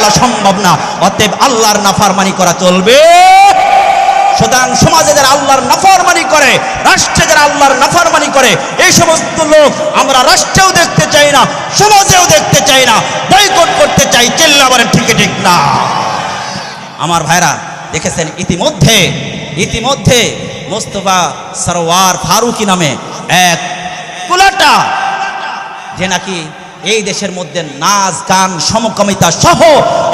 চলা সম্ভব না। অতএব আল্লাহর নাফারমানি করা চলবে। সুতরাং সমাজে যারা আল্লাহর নাফরমানি করে, রাষ্ট্রে যারা আল্লাহর নাফরমানি করে, এই সমস্ত লোক আমরা রাষ্ট্রেও দেখতে চাই না, সমাজেও দেখতে চাই না বয়কট করতে চাই, চিল্লা বলেন ঠিক ঠিক না। আমার ভাইরা, দেখেছেন ইতিমধ্যে ইতিমধ্যে মোস্তফা সরওয়ার ফারুকি নামে এক কুলাটা, যে নাকি এই দেশের মধ্যে নাচ, গান, সমকামিতা সহ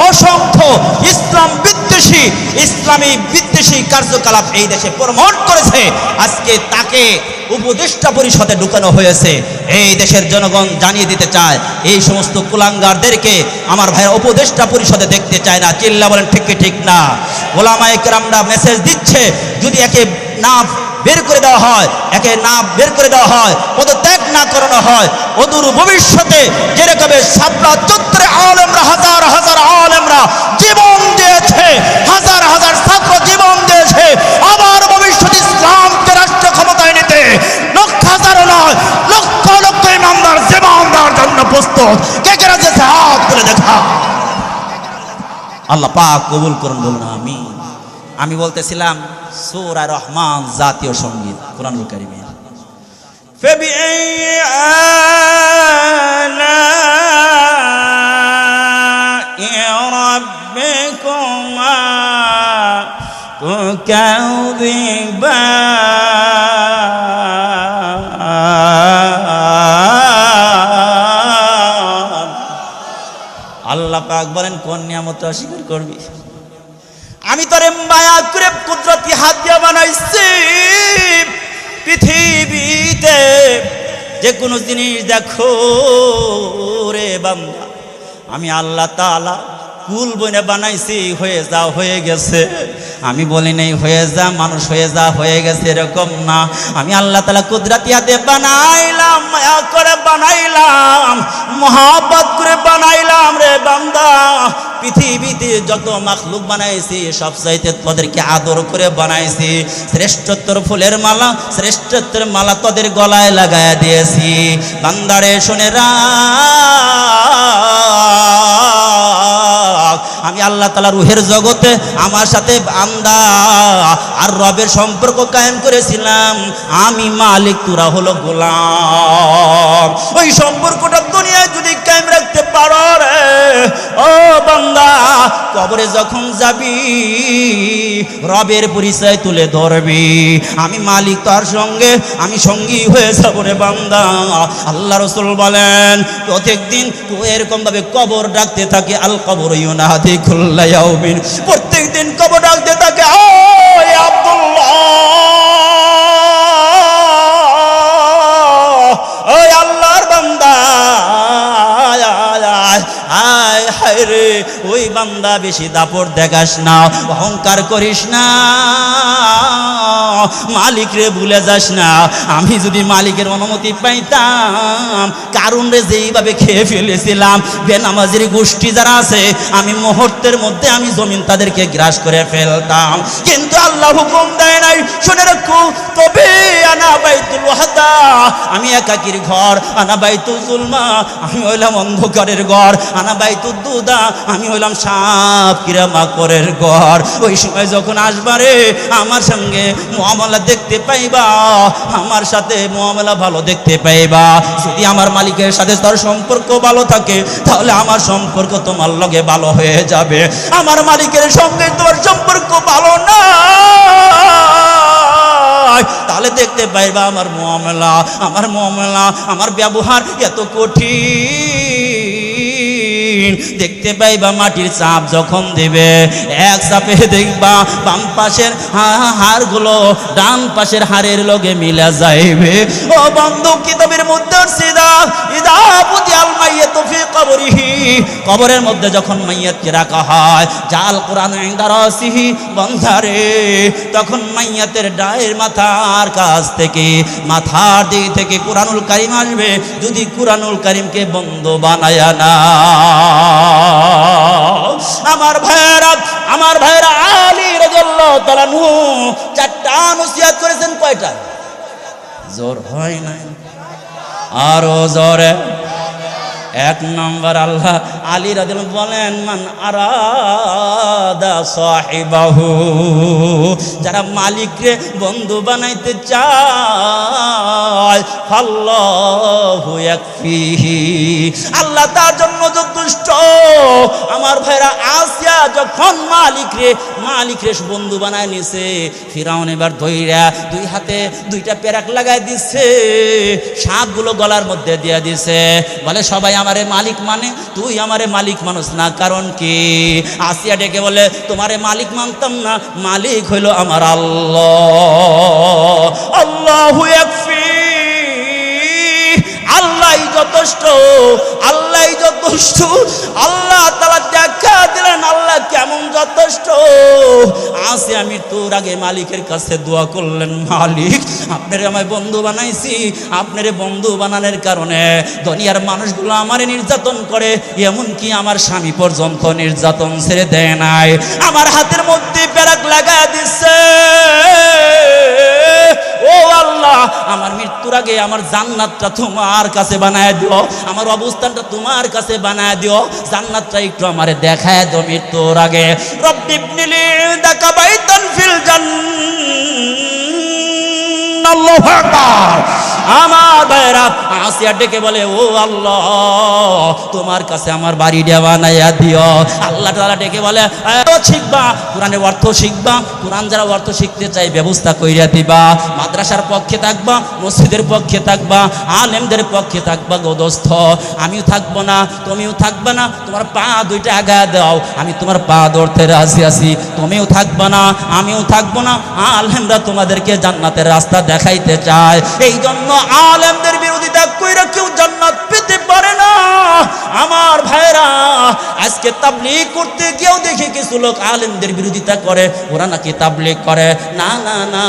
অসংখ্য ইসলাম বিদ্বেষী, ইসলামী বিদ্বেষী কার্যকলাপ এই দেশে প্রমোট করেছে। আজকে তাকে উপদেষ্টা পরিষদে ঢুকানো হয়েছে। এই দেশের জনগণ জানিয়ে দিতে চায়, এই সমস্ত কুলাঙ্গারদেরকে আমার ভাইয়ের উপদেষ্টা পরিষদে দেখতে চায় না। চিল্লা বলেন, ঠিক ঠিক না? ওলামায়ে কেরামরা মেসেজ দিচ্ছে, যদি একে না বের করে দেওয়া হয়। একে না বের করে দেওয়া হয়, পদত্যাগ না করানো হয়। অদূর ভবিষ্যতে যেরকমের সাপলা চত্বরে আলেমরা, হাজার হাজার আলেমরা জীবন দিয়েছে, হাজার হাজার ছাত্র জীবন দিয়েছে, আবার ভবিষ্যতে ইসলামকে রাষ্ট্র ক্ষমতায় নিতে লক্ষ হাজারও নয়, লক্ষ লক্ষ ইমানদার জীবন দেওয়ার জন্য প্রস্তুত। কে কে রাজ্যে হাত তুলে দেখা। আল্লাহ পাক কবুল করুন, বলুন আমি আমি বলতেছিলাম সুরা রহমান জাতীয় সংগীত কোরআন কারিমে। আল্লাহ পাক বলেন কোন নিয়ামত অস্বীকার করবি? আমি তোরে মায়া করে কুদরতি হাত দিয়ে বানাইছি। পৃথিবীতে যে কোনো জিনিস দেখো রে বান্দা। আমি আল্লাহ তাআলা কুল বনে বানাইছি, হয়ে যা, হয়ে গেছে। আমি বলি নেই, হয়ে যা, মানুষ হয়ে যা, হয়ে গেছে, এরকম না। আমি আল্লাহ তালা কুদরাতি হাতে বানাইলাম, মায়া করে বানাইলাম, মহাব্বত করে বানাইলাম রে বান্দা। পৃথিবীতে যত মাখলুক বানাইছি সব চাইতে তোদেরকে আদর করে বানাইছি। শ্রেষ্ঠত্বর ফুলের মালা, শ্রেষ্ঠত্বের মালা তোদের গলায় লাগায় দিয়েছি। বান্দারে, শুনে রাখ আমি আল্লাহ তালা রুহের জগতে আমার সাথে বান্দা আর রবের সম্পর্ক কায়েম করেছিলাম। আমি মালিক, তুরা হলো গোলাম। ওই সম্পর্কটা কবরে যখন যাবি রবের পরিচয় তুলে ধরবি। আমি মালিক তার সঙ্গে আমি সঙ্গী হয়ে যাব রে বান্দা। আল্লাহ রসুল বলেন প্রত্যেক দিন এরকম ভাবে কবর ডাকতে থাকে আল কবর ইউনাহাদি খুল্লাইয়াউমিন প্রত্যেক দিন কবর ডাকতে থাকে আল্লাহর বান্দা আয়, হায় রে বান্দা বেশি দাপট দেখাস না, অহংকার করিস না। মালিক রে ভুলে যাস না, আমি যদি মালিকের অনুমতি পাইতাম কারণ রে যেইভাবে খেয়ে ফেলেছিলাম, বেনামাজির গোষ্ঠী যারা আছে, আমি মুহূর্তের মধ্যে আমি জমিন তাদেরকে গ্রাস করে ফেলতাম। কিন্তু আল্লাহ হুকুম দেয় নাই, শুনে রাখো, তবে আনা বাইতুল ওয়াহদা, আমি একাকির ঘর, আনা বাইতুল জুলমা, আমি হইলাম অন্ধকারের ঘর, আনা বাইতুল দুদা, আমি হইলাম সাপ কিরা মাকড়ের ঘর। ওই সময় যখন আসবারে আমার সঙ্গে মুআমালা দেখতে পাইবা। আমার সাথে মুআমালা ভালো দেখতে পাইবা। যদি আমার মালিকের সাথে তোর সম্পর্ক ভালো থাকে, তাহলে আমার সম্পর্ক তোমার লগে ভালো হয়ে যাবে। আমার মালিকের সঙ্গে তোর সম্পর্ক ভালো না তাহলে দেখতে পাইবা আমার মহামেলা আমার মহামেলা আমার ব্যবহার এত কঠিন। দেখতে পাইবা মাটির চাপ যখন দেবে। এক চাপে দেখবা বাম পাশের হাড়গুলো ডান পাশের হাড়ের লগে মিলা যাইবে। ও বন্ধু, কিতাবের মধ্যে কবরের মধ্যে যখন মাইয়াতকে রাখা হয়, জাল কোরআন বন্ধারে। তখন মাইয়াতের ডায়ের মাথার কাছ থেকে, মাথার দিক থেকে কোরআনুল কারিম আসবে। যদি কোরআনুল কারিমকে বন্ধ বানায়া না। আমার ভাইরা আমার ভাইরা আলী রাদিয়াল্লাহু তাআলা নু চারটা নসিহত করেছেন কয়টা জোর হয় না আরও জোরে। এক নম্বর আল্লাহ আলী রাদিল বলেন, মান আরাদা সাহিবাহু। যারা মালিকরে বন্ধু বানাইতে চায়, ফাল্লাহু আল্লাহ তার জন্য যথেষ্ট। আমার ভাইরা, আসিয়া যখন মালিক রে মালিক রে বন্ধু বানায় নিছে, ফিরাউন এবার ধইরা দুই হাতে দুইটা পেরাক লাগাই দিছে, সাপগুলো গলার মধ্যে দিয়ে দিছে। বলে, সবাই আমারে মালিক মানে? তুই আমারে মালিক মানুষ না, কারণ কি? আসিয়া ডেকে বলে, তোমারে মালিক মানতাম না, মালিক হইল আমার আল্লাহ। আল্লাহু যথেষ্ট আল্লাহ যথেষ্ট, আল্লাহ তালা দেখা দিলেন আল্লাহ কেমন যথেষ্ট। আসে, আমি তোর আগে মালিকের কাছে দোয়া করলেন, মালিক, আপনার আমায় বন্ধু বানাইছি। আপনার বন্ধু বানানোর কারণে দুনিয়ার মানুষগুলো আমারে নির্যাতন করে, এমনকি আমার স্বামী পর্যন্ত নির্যাতন ছেড়ে দেয় নাই। আমার হাতের মধ্যে প্যারাক লাগা দিচ্ছে মৃত্যুর আগে আমার জান্নাতটা তোমার কাছে বানায় দিও, আমার অবস্থানটা তোমার কাছে বানায় দিও, জান্নাতটা একটু আমারে দেখায় দিও মৃত্যুর আগে। রব্বিবনিলি দাকা বাইতান ফিল আকবার। আমার ভাইরা আসিয়া ডেকে বলে, ও আল্লাহ, তোমার কাছে আমার বাড়ি দেওয়া নাইয়া দিও। আল্লাহ তাআলা ডেকে বলে শিখবা, কোরআনের অর্থ শিখবা, কোরআন যারা অর্থ শিখতে চাই ব্যবস্থা কইরা দিবা। মাদ্রাসার পক্ষে থাকবা, মসজিদের পক্ষে থাকবা, আলেমদের পক্ষে থাকবা, গোদস্থ। আমিও থাকব না, তুমিও থাকবে না, তোমার পা দুইটা আগা দাও। আমি তোমার পা ধরতে রাজি আছি, তুমিও থাকবে না, আমিও থাকব না। আলেমরা তোমাদেরকে জান্নাতের রাস্তা দেখাইতে চায়। এই জন্য আলেমদের বিরোধিতা কইরা কেউ জান্নাত পেতে পারে না। আমার ভাইরা আজকে তাবলিগ করতে গিয়েও দেখি কিছু লোক আলেমদের বিরোধিতা করে, ওরা নাকি তাবলিগ করে। না না না,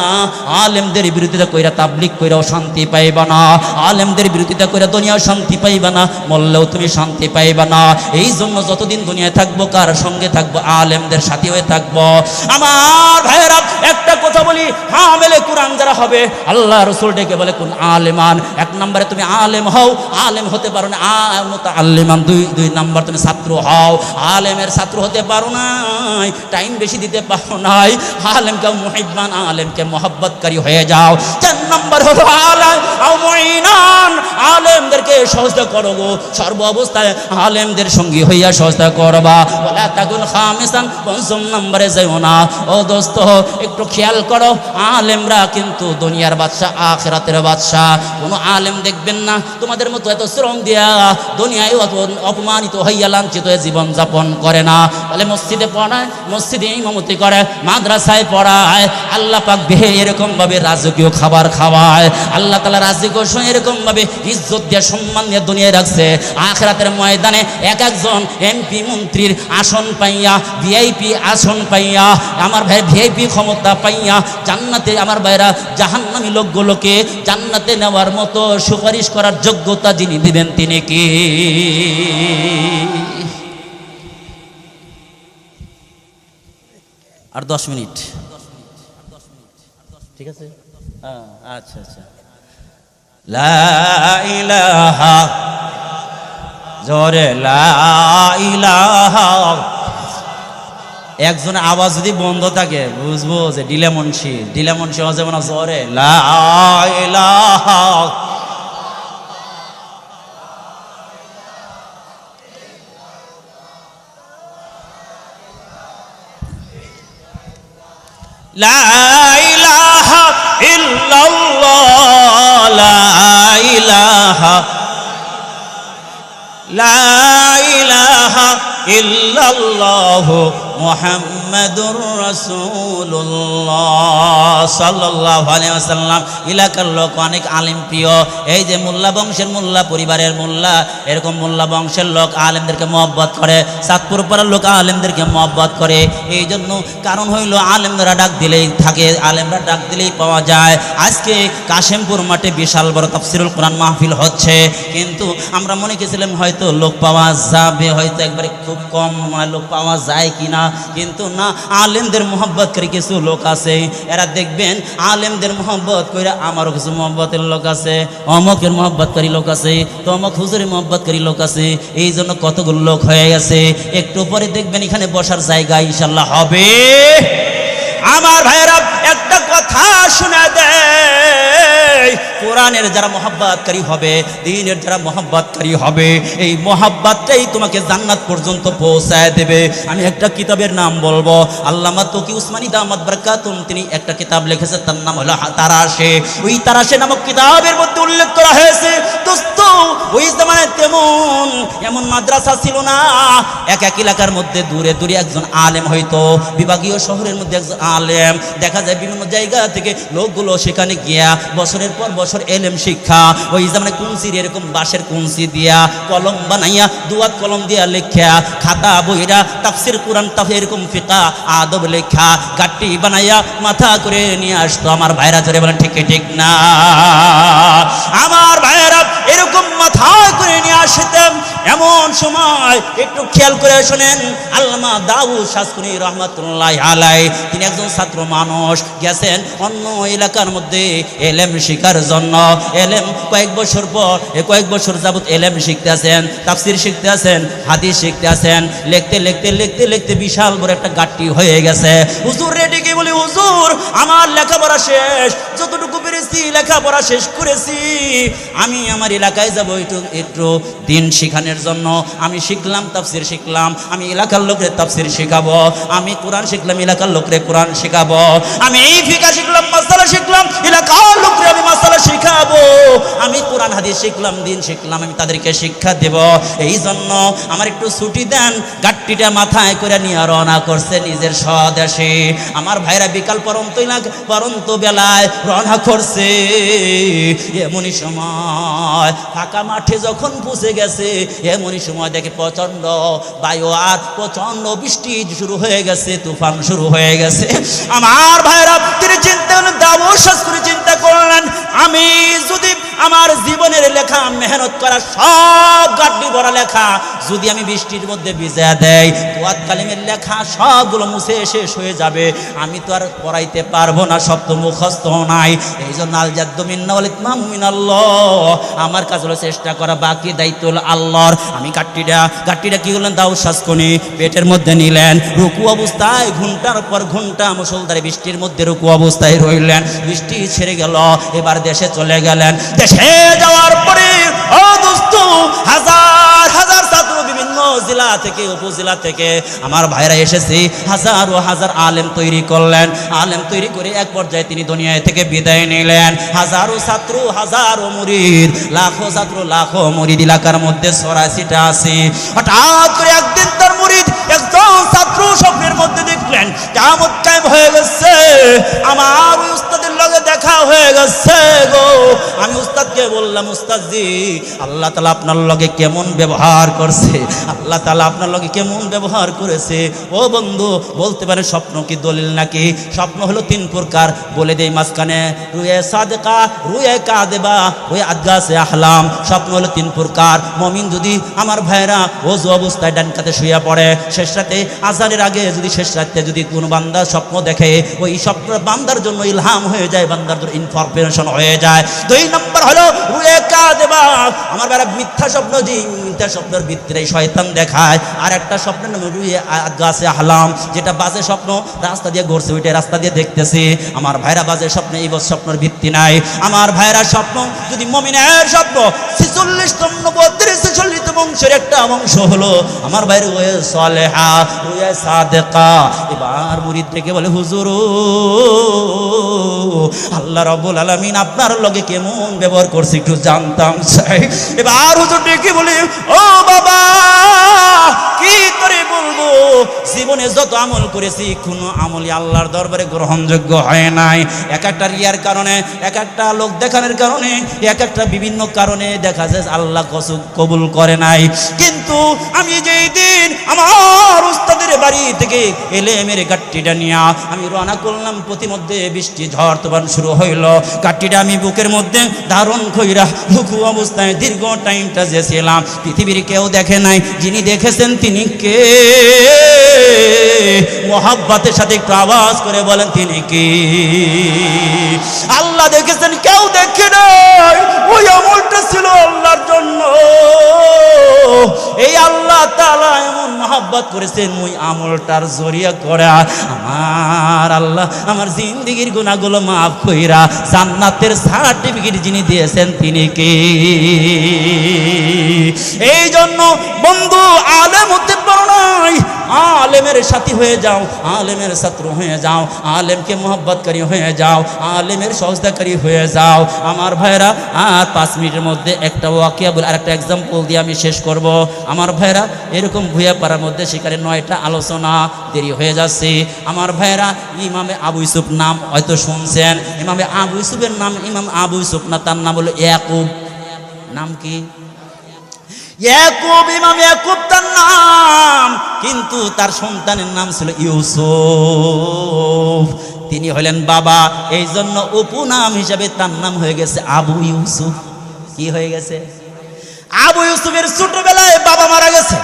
আলেমদের বিরোধিতা কইরা তাবলিগ কইরাও শান্তি পাইবা না। আলেমদের বিরোধিতা কইরা দুনিয়াও শান্তি পাইবা না, মরলেও তুমি শান্তি পাইবা না। এই জন্য যতদিন দুনিয়ায় থাকব, কার সঙ্গে থাকব? আলেমদের সাথী হয়ে থাকব। আমার ভাইয়েরা, একটা কথা বলি হ্যাঁ মেলে কোরআন যারা হবে, আল্লাহ রসুল ডেকে বলে কোন আলেমান। এক নম্বরে তুমি আলেম হও, আলেম হতে পারো না। আলেমান দুই দুই নাম্বার তুমি ছাত্র হও। আলেমের ছাত্র হতে পারো নাই, টাইম বেশি দিতে পারো নাই। আলেমকে মুহিব্বান, আলেমকে মোহাব্বতকারী হয়ে যাও। চার নম্বর হলো আলেম আলেমদেরকে সহজটা করো গো। সর্ব অবস্থায় আলেমদের সঙ্গী হইয়া সহজটা করবা। তাগুল খামিসান, পঞ্চম নম্বরে যাইও না। ও দোস্ত, একটু খেয়াল করো, আলেমরা কিন্তু দুনিয়ার বাদশাহ, আখেরাতের বাদশাহ। কোনো আলেম দেখবেন না। তোমাদের মতো এত শ্রম দিয়া দুনিয়ায় অত অপমানিত হইয়া লাঞ্ছিত হয়ে জীবন যাপন করে না। বলে মসজিদে পড়ায়, মসজিদে ইমামতি করে, মাদ্রাসায় পড়ায়, আল্লাহ পাক দেহে এরকম ভাবে রাজকীয় খাবার খাওয়ায়, আল্লাহ তালা রাজকীয় সময় এরকম ভাবে ইজ্জত দিয়ে, সম্মান দিয়ে দুনিয়ায় রাখছে। আখরাতের ময়দানে এক একজন এমপি, মন্ত্রীর আসন পাইয়া, ভিআইপি আসন পাইয়া, আমার ভাই ভিআইপি ক্ষমতা পাইয়া, জান্নাতে আমার ভাইরা জাহান্নামী লোকগুলোকে জান্নাতে নেওয়ার মতো সুপারিশ করার যোগ্যতা যিনি দিবেন তিনি কি? আর দশ মিনিট। ঠিক আছে? হ্যাঁ, আচ্ছা আচ্ছা। লা ইলাহা জোরে লা একজনের আওয়াজ যদি বন্ধ থাকে বুঝব যে ডিলামনসি ডিলামনসি হজে মানে জরে। লাহ ইল্লাল্লাহ মোহাম্মদুর রসুল্লাহ সাল্লাহ আলিয়াল্লাম এলাকার লোক অনেক আলিম, প্রিয়। এই যে মোল্লা বংশের মোল্লা, পরিবারের মোল্লা, এরকম মোল্লা বংশের লোক আলেমদেরকে মহব্বত করে, সাতপুর পাড়ার লোক আলেমদেরকে মহব্বত করে। এই জন্য কারণ হইল আলেমরা ডাক দিলেই থাকে, আলেমরা ডাক দিলেই পাওয়া যায়। আজকে কাশেমপুর মাঠে বিশাল বড় তাফসিরুল কোরআন মাহফিল হচ্ছে। কিন্তু আমরা মনে করেছিলাম হয়তো লোক পাওয়া যাবে, হয়তো একবারে খুব কম লোক পাওয়া যায় কিনা? কিন্তু না, আলেমদের মোহব্বত করে কিছু লোক আছে। এরা দেখবেন আলেমদের মোহব্বত করে আমারও কিছু মোহব্বতের লোক আছে, অমকের মোহব্বতকারী লোক আছে, তমক হুজুরের মোহব্বতকারী লোক আছে। এই জন্য কতগুলো লোক হয়ে গেছে। একটু পরে দেখবেন এখানে বসার জায়গা ইনশাল্লাহ হবে। আমার ভাইয়েরা, একটা কথা শুনে দেয় কোরআনের যারা মহাব্বাতকারী হবে, দিনের যারা মহাব্বাতকারী হবে, এই মহাব্বাতটাই তোমাকে জান্নাত পর্যন্ত পৌঁছায় দেবে। আমি একটা কিতাবের নাম বলব। আল্লামা তিনি একটা কিতাব লিখেছে তার নাম হলো তারাশে। ওই তারাশে নামক কিতাবের মধ্যে উল্লেখ করা হয়েছে, দোস্ত, ওই তেমন এমন মাদ্রাসা ছিল না। এক এক এলাকার মধ্যে দূরে দূরে একজন আলেম হয়তো বিভাগীয় শহরের মধ্যে একজন আলেম। দেখা যায় বিভিন্ন জায়গা থেকে লোকগুলো সেখানে গিয়া বছরের পর বছর এলেম, শিক্ষা, ওই জামানে কুঞ্চির এরকম বাঁশের কুঞ্চি দিয়া কলম বানাইয়া, দুয়াত কলম দিয়া লেখা খাতা বইরা, তাফসির, কোরআন তাফ এরকম ফিকা, আদব লেখা, গাট্টি বানাইয়া মাথা করে নিয়ে আসতো। আমার ভাইরা জোরে বলেন, ঠিক ঠিক না? আমার ভাইয়েরা এরকম মাথা করে নিয়ে আসতেন এমন সময় একটু খেয়াল করে শোনেন, আল্লামা দাউদ শাসকুনি রহমতুল্লাহ আলাই তিনি একজন ছাত্র মানুষ, গেছেন অন্য এলাকার মধ্যে এলেম শিখার জন্য। এলেম কয়েক বছর পর কয়েক বছর যাবত এলেম শিখতে আছেন, তাফসির শিখতে আছেন, হাদিস শিখতে আছেন, লিখতে লিখতে লিখতে লিখতে বিশাল বড় একটা গাঠটি হয়ে গেছে। হুজুর রেডি কি বলি, হুজুর, আমার লেখাপড়া শেষ, যতটুকু পেরেছি লেখাপড়া শেষ করেছি, আমি আমার এলাকায় যাব একটু একটু দিন শিখানোর জন্য আমি শিখলাম, তাফসির শিখলাম, আমি এলাকার লোকের তাফসির শেখাবো, আমি কোরআন শিখলাম, এলাকার লোকরে কোরআন শেখাবো, আমি এই ফিকা শিখলাম শিখলাম, দিন শিখলাম, আমি তাদেরকে শিক্ষা দেব। এই জন্য আমার একটু ছুটি দেন গাট্টিটা মাথায় করে নিয়ে রওনা করছে নিজের স্বদেশে। আমার ভাইরা বিকাল পরন্ত পরন্ত বেলায় রওনা করছে। এমনই সময় ফাঁকা মাঠে যখন পৌঁছে গেছে, এমনই সময় দেখে প্রচণ্ড বায়ু আর প্রচণ্ড বৃষ্টি শুরু হয়ে গেছে, তুফান শুরু হয়ে গেছে। আমার ভাইরা, তিনি চিন্তা দাবো করে চিন্তা করলেন, আমি যদি আমার জীবনের লেখা, মেহনত করা সব গাড্ডি ভরা লেখা। যদি আমি বৃষ্টির মধ্যে ভিজা দেয় তোয়াত কালিমের লেখা সবগুলো মুছে শেষ হয়ে যাবে। আমি তো আর পড়াইতে পারব না তো মুখস্থ নাই। এই জন্য আল জাদ্দমিনাল্লাহ আমার কাজ হলো চেষ্টা করা, বাকি দায়িত্ব আল্লাহর। আমি কাট্টিটা কাট্টিটা কি করলেন? দাউ শাসকনি পেটের মধ্যে নিলেন। রুকু অবস্থায় ঘণ্টার পর ঘণ্টা মুসলধারে বৃষ্টির মধ্যে রুকু অবস্থায় রইলেন। বৃষ্টি ছেড়ে গেল, এবার দেশে চলে গেলেন। দেশে যাওয়ার পরে, ও দোস্ত, হাজার হাজার ছাত্র বিভিন্ন জেলা থেকে, উপজেলা থেকে আমার ভাইরা এসেছে। হাজার ও হাজার আলেম তৈরি করলেন। আলেম তৈরি করে এক পর্যায়ে তিনি দুনিয়ায় থেকে বিদায় নিলেন। হাজারো ছাত্র, হাজারো মুরিদ, লাখো ছাত্র, লাখো মুরিদ এলাকার মধ্যে সরাসিটা আছে। হঠাৎ করে একদিন তার মুরিদ ছাত্র স্বপ্নের মধ্যে দেখলেন কেমন কায়েম হয়ে গেছে, আমার ওই উস্তাদের লগে দেখা হয়ে গেছে গো। আমি উস্তাদকে বললাম উস্তাদ জি আল্লাহ তালা আপনার লগে কেমন ব্যবহার করছে? আল্লাহ তালা আপনার লগে কেমন ব্যবহার করেছে? ও বন্ধু, বলতে পারে স্বপ্ন কি দলিল নাকি? স্বপ্ন হলো তিন প্রকার, বলে দেই মাঝখানে, রুয়ে রুয়ে আদগাসে আহলাম। স্বপ্ন হলো তিন প্রকার, মমিন যদি আমার ভাইরা অবস্থায় ডান কাতে শুয়ে পড়ে, শেষ রাতে আজানের আগে যদি শেষ রাতে যদি কোনো বান্দার স্বপ্ন দেখে, ওই স্বপ্ন বান্দার জন্য ইলহাম হয়ে যায়, বান্দার জন্য ইনফরমেশন হয়ে যায়। দুই নম্বর হলো আমার বেড়া মিথ্যা স্বপ্ন যে মিথ্যা স্বপ্নের ভিতরে শয়তান দেখায়। আর একটা স্বপ্নের নাম রুয়ে গাছে আহলাম, যেটা বাজে স্বপ্ন, রাস্তা দিয়ে ঘুরছে, ওইটা রাস্তা দিয়ে দেখতেছি। আমার ভাইরা বাজে স্বপ্ন, এই বছর স্বপ্নের ভিত্তি নাই। আমার ভাইরা স্বপ্ন, যদি মমিনের স্বপ্ন ছেচল্লিশ তম বংশের একটা অংশ হলো আমার সাদেকা। এবার মুরিদ থেকে বলে, হুজুর, আল্লাহ রব্বুল আলামিন আপনার লগে কেমন ব্যবহার করছে একটু জানতাম চাই। এবার হুজুর ডেকে বলে, ও বাবা, কি করে বলব জীবনে যত আমল করেছি, কোনো আমলই আল্লাহর দরবারে গ্রহণযোগ্য হয় নাই। এক একটা রিয়ার কারণে, এক একটা লোক দেখানোর কারণে, এক একটা বিভিন্ন কারণে দেখা যায় আল্লাহ কসু কবুল করে নাই। কিন্তু আমি যেই দিন আমার উস্তাদের বাড়ি থেকে এলে মেরে গাট্টিটা নিয়া আমি রওনা করলাম, প্রতিমধ্যে বৃষ্টি, ঝড় তোবান শুরু হইল। গাট্টিটা আমি বুকের মধ্যে ধারণ কইরা হুকু অবস্থায় দীর্ঘ টাইমটা যে ছিলাম পৃথিবীর কেউ দেখে নাই, যিনি দেখেছেন তিনি কে? মোহাব্বাতের সাথে একটু আওয়াজ করে বলেন, তিনি কি? আল্লাহ দেখেছেন, কেউ দেখে নাই। ওই আমলটা ছিল আল্লাহর জন্য। এই আল্লাহ তাআলা এমন মহাব্বত করেছেন, ওই আমলটার জরিয়া করা আমার আল্লাহ, আমার জিন্দিগির গুণাগুলো মাফ কইরা জান্নাতের সার্টিফিকেট যিনি দিয়েছেন, তিনি কে? এই জন্য বন্ধু আলেম আলেমের সাথী হয়ে যাও, আলেমের ছাত্র হয়ে যাও, আলেমকে মোহব্বতকারী হয়ে যাও, আলেমের সহজদাকারী হয়ে যাও। আমার ভাইরা আর পাঁচ মিনিটের মধ্যে একটা ওয়াকিয়া বলে আর একটা এক্সাম্পল দিয়ে আমি শেষ করব। আমার ভাইরা এরকম ভুয়া পাড়ার মধ্যে সেখানে নয়টা আলোচনা দেরি হয়ে যাচ্ছে। আমার ভাইরা ইমামে আবু ইসুফ নাম হয়তো শুনছেন। ইমামে আবু ইউসুফের নাম ইমাম আবু ইউসুফ না, তার নাম হলো ইয়াকুব। নাম কি? ইয়াকুব, ইমাম ইয়াকুব তার নাম, কিন্তু তার সন্তানের নাম ছিল ইউসুফ। তিনি হলেন বাবা এই জন্য উপনাম হিসাবে তার নাম হয়ে গেছে আবু ইউসুফ। কি হয়ে গেছে? আবু ইউসুফের ছোটবেলায় বাবা মারা গেছে।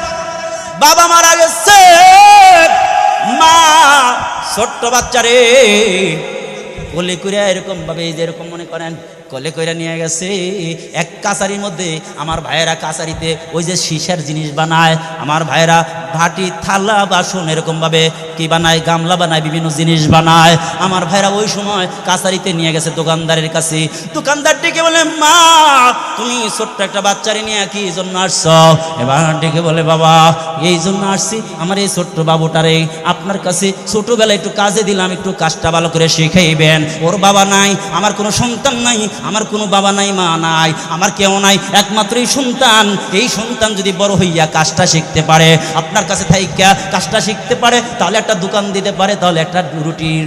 বাবা মারা গেছে। মা, ছোট্ট বাচ্চারে কোলে করে এরকম ভাবে এই যে এরকম মনে করেন কোলে কইরা নিয়ে গেছে। এক কাছারির মধ্যে আমার ভাইয়েরা কাছারিতে ওই যে সীসার জিনিস বানায়, আমার ভাইয়েরা ভাটি, থালা, বাসন এরকমভাবে কি বানায়, গামলা বানায়, বিভিন্ন জিনিস বানায়। আমার ভাইরা ওই সময় কাছারিতে নিয়ে গেছে দোকানদারের কাছে। দোকানদার ডেকে বলে, মা, তুমি ছোট্ট একটা বাচ্চারে নিয়ে কি জন্য আসছ? এবার ডেকে বলে, বাবা, এই জন্য আসছি। আমার এই ছোট্ট বাবুটারে আপনার কাছে ছোটবেলায় একটু কাজে দিলাম, একটু কাজটা ভালো করে শিখাইবেন। ওর বাবা নাই, আমার কোনো সন্তান নাই আমার কোনো বাবা নাই, মা নাই, আমার কেউ নাই, একমাত্র এই সন্তান। এই সন্তান যদি বড় হইয়া কাজটা শিখতে পারে, আপনার কাছে থাইকা কাজটা শিখতে পারে, তাহলে একটা দোকান দিতে পারে, তাহলে একটা রুটির,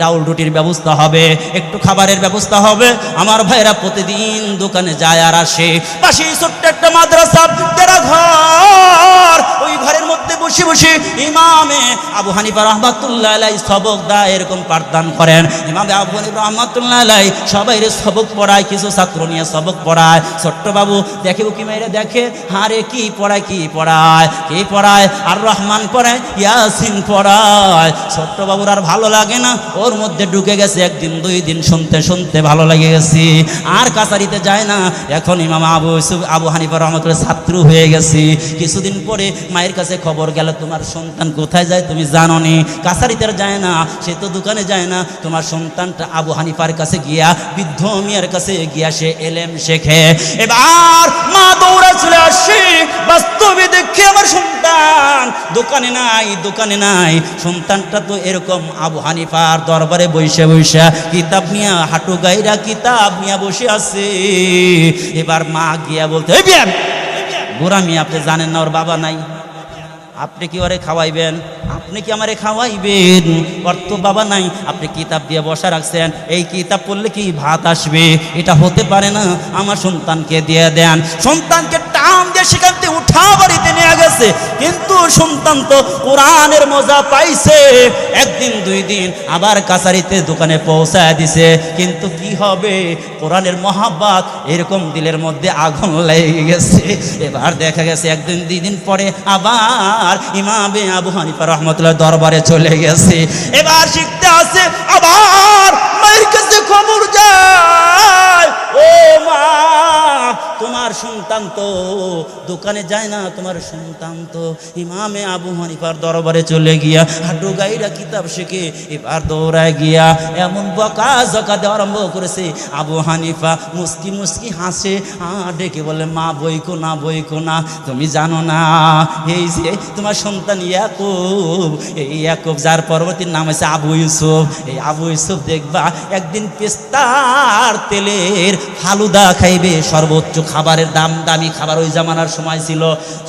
ডাউল রুটির ব্যবস্থা হবে, একটু খাবারের ব্যবস্থা হবে। আমার ভাইরা প্রতিদিন দোকানে যায় আর আসে। পাশে ছোট্ট একটা মাদ্রাসা তেরা ঘর। ওই ঘরের মধ্যে বসে বসে ইমামে আবু হানিফা রহমাতুল্লাহ সবক দা এরকম পাঠদান করেন। ইমামে আবু হানিফা রহমাতুল্লাহ সবাই সবক পড়ায়, কিছু ছাত্র নিয়ে সবক পড়ায়। ছোট্ট বাবু দেখে উকি মেরে দেখে হারে কি পড়ায় কি পড়ায়? কি পড়ায়? আর রহমান পড়ায়, ইয়াসিন পড়ায়। ছোট্ট বাবুর আর ভালো লাগে না, ওর মধ্যে ঢুকে গেছে, একদিন, দুই দিন, শুনতে শুনতে ভালো লেগে গেছি। আর কাছারিতে যায় না, এখন ইমাম আবু আবু হানিফা রহমতুল্লাহ ছাত্র হয়ে গেছি। কিছুদিন পরে মায়ের কাছে খবর গেল, তোমার সন্তান কোথায় যায় তুমি জানো নি? কাছারিতে যায় না, সে তো দোকানে যায় না। তোমার সন্তানটা আবু হানিফার কাছে গিয়া বৃদ্ধ মিয়ার কাছে গিয়া সে এলেম শেখে। এবার মা দৌড়া চলে আসে। বাস্তবে দেখে আমার সন্তান দোকানে নাই দোকানে নাই। সন্তানটা তো এরকম আবু হানিফার দরবারে বসে বসে কিতাব নিয়ে হাঁটু গাইরা কিতাব নিয়ে বসে আছে। এবার মা গিয়া বলতে "এই বিয়ান, বুড়া মিয়া আপনি জানেন না ওর বাবা নাই। আপনি কি ওরে খাওয়াইবেন? আপনি কি আমারে খাওয়াইবেন? তো বাবা নাই। আপনি কিতাব দিয়ে বসা রাখছেন। এই কিতাব পড়লে কি ভাত আসবে? এটা হতে পারে না। আমার সন্তানকে দিয়ে দেন। সন্তানকে দিয়ে সেখান থেকে উঠা বাড়িতে নিয়ে গেছে, কিন্তু সন্তান তো কোরআনের মজা পাইছে। একদিন, দুই দিন আবার কাছারিতে দোকানে পৌঁছায় দিছে। কিন্তু কি হবে? কোরআনের মহাব্বাত এরকম দিলের মধ্যে আগুন লেগে গেছে। এবার দেখা গেছে একদিন, দুই দিন পরে আবার ইমামে আবু হানিফা রহমতুল্লাহ দরবারে চলে গেছে। এবার শিখতে আসে, আবার মায়ের কাছে খবর যায়। ও মা, তোমার সন্তান তো দোকানে যায় না, তোমার সন্তান তো ইমামে আবু হানিফার দরবারে চলে গিয়া হাঁটু গাইরা কিতাব শিখে এবার দৌড়ায় গিয়া এমন বকা জকা দেওয়া আরম্ভ করেছে। আবু হানিফা মুস্কি মুস্কি হাসে আ ডেকে বলে, মা, বইকো না বইকো না, তুমি জানো না, এই যে তোমার সন্তান ইয়াকুব, এই ইয়াকুব যার পরবর্তী নাম হচ্ছে আবু ইউসুফ, এই আবু ইউসুফ দেখবা একদিন পেস্তার তেলের ফালুদা খাইবে, সর্বোচ্চ খাবারের দাম দামি খাবার ওই জামানার সময় ছিল।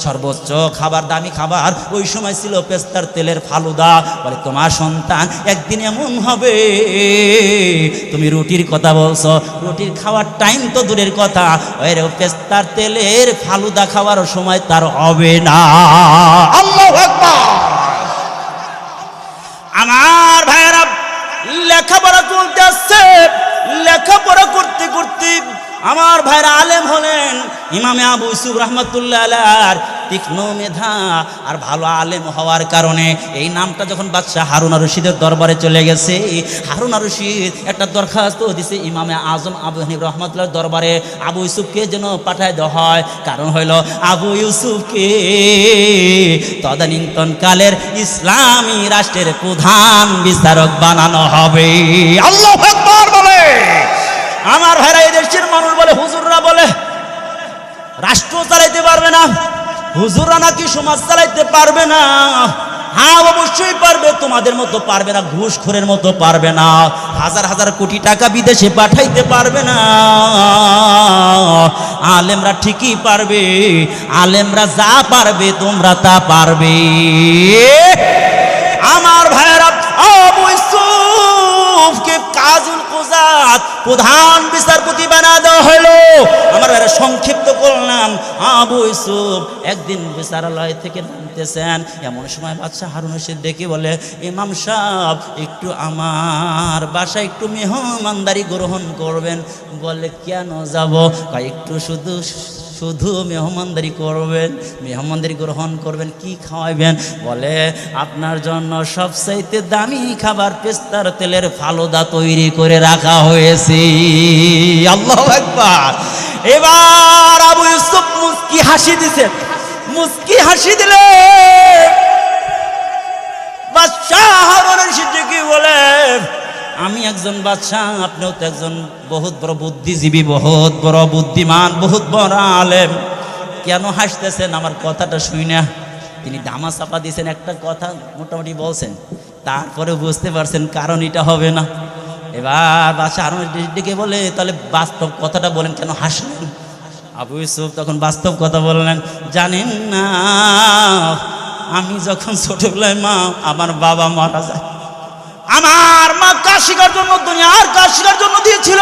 সর্বোচ্চ খাবার দামি খাবার ওই সময় ছিল পেস্তার তেলের ফালুদা। বলে, তোমার সন্তান একদিন এমন হবে। তুমি রুটির কথা বলছো, রুটির খাওয়ার টাইম তো দূরের কথা। ওই পেস্তার তেলের ফালুদা খাওয়ার সময় তার হবে না। আমার ভাইয়েরা, লেখাপড়া চলতে আসছে লেখাপড়া করতে করতে আমার ভাইরা আলেম হলেন। ইমামে আবু ইসুফ রহমতুল্লাহ তীক্ষ্ণ মেধা আর ভালো আলেম হওয়ার কারণে এই নামটা যখন বাদশাহ হারুনা রশিদের দরবারে চলে গেছে, হারুনা রশিদ একটা দরখাস্ত দিছে ইমামে আজম আবু হানিফ রহমতুল্লাহ দরবারে, আবু ইউসুফকে যেন পাঠায় দেওয়া হয়। কারণ হইল আবু ইউসুফকে তদানীন্তন কালের ইসলামী রাষ্ট্রের প্রধান বিচারক বানানো হবে। আল্লাহ আমার ভাইরা দেশের মানুষ বলে, হুজুররা বলে, রাষ্ট্র চালাইতে পারবে না, হুজুররা নাকি সমাজ চালাইতে পারবে না। হ্যাঁ অবশ্যই পারবে, তোমাদের মতো পারবে না, ঘুষখোরের মতো পারবে না, হাজার হাজার কোটি টাকা বিদেশে পাঠাইতে পারবে না। আলেমরা ঠিকই পারবে, আলেমরা যা পারবে, তোমরা তা পারবে। প্রধান বিচারপতি বানা দেওয়া হলো আমার এরা সংক্ষিপ্ত করলাম। আবু ইউসুফ একদিন বিচারালয় থেকে নামতেছেন। এমন সময় বাচ্চা হারুন রশিদ দেখে বলে, ইমাম সাহেব, একটু আমার বাসায় একটু মেহমানদারি গ্রহণ করবেন। বলে, কেন যাব? একটু শুধু শুধু মেহমানদারি করবেন, মেহমানদারি গ্রহণ করবেন, কি খাওয়াইবেন? বলে, আপনার জন্য সবচাইতে দামি খাবার পেস্তার তেলের ফালুদা তৈরি করে রাখা হয়েছে। আল্লাহ একবার এবার আবু ইউসুফ মুস্কি হাসি দিছে। মুস্কি হাসি দিলে বাদশাহ আমি একজন বাদশাহ, আপনিও তো একজন বহুত বড় বুদ্ধিজীবী, বহুত বড় বুদ্ধিমান, বহুত বড় আলেম। কেন হাসতেছেন? আমার কথাটা শুই না তিনি দামা চাপা দিয়েছেন একটা কথা, মোটামুটি বলছেন। তারপরে বুঝতে পারছেন কারণ এটা হবে না। এবার বাদশাহ হারুনের দিকে বলে, তাহলে বাস্তব কথাটা বলেন, কেন হাসলেন? আবু ইউসুফ তখন বাস্তব কথা বললেন, জানেন না, আমি যখন ছোটবেলায় মা, আমার বাবা মারা যায় আমার মা কাশিকার জন্য দুনিয়ার কাজ শিকার জন্য দিয়েছিল।